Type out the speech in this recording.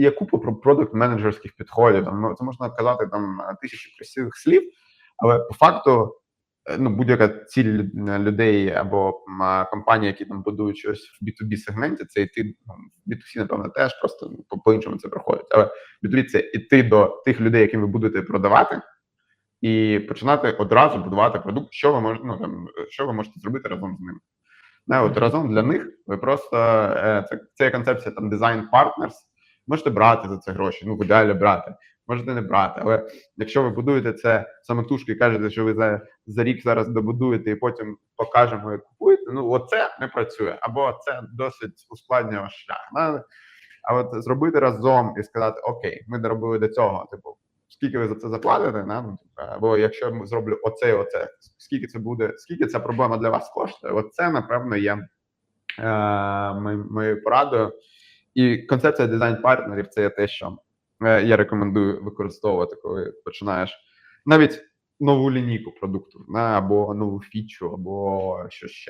Є купа про продукт менеджерських підходів. Там ну, це можна казати там тисячі красивих слів, але по факту. е, Ну, будь-яка ціль лю- людей або компанії, які там будують щось в B2B сегменті, це йти ну, в B2C, напевно, теж просто ну, по- по-іншому це проходить. Але B2B – це йти до тих людей, яким ви будете продавати, і починати одразу будувати продукт, що ви можете, ну, там, що ви можете зробити разом з ними. Не, от разом для них ви просто е, це, це концепція там design partners. Можете брати за це гроші, ну в ідеалі брати, можете не брати. Але якщо ви будуєте це самотужки і кажете, що ви за, за рік зараз добудуєте і потім покажемо і купуєте, ну оце не працює, або це досить ускладнює ваш шлях. А от зробити разом і сказати: Окей, ми доробили до цього, типу, скільки ви за це заплатите, да? ну, або якщо я зроблю оце, і оце, скільки це буде, скільки ця проблема для вас коштує? Оце, напевно, є е, моєю порадою. І концепція дизайн партнерів це є те, що е, я рекомендую використовувати, коли починаєш навіть нову лінійку продукту, або нову фічу, або що ще.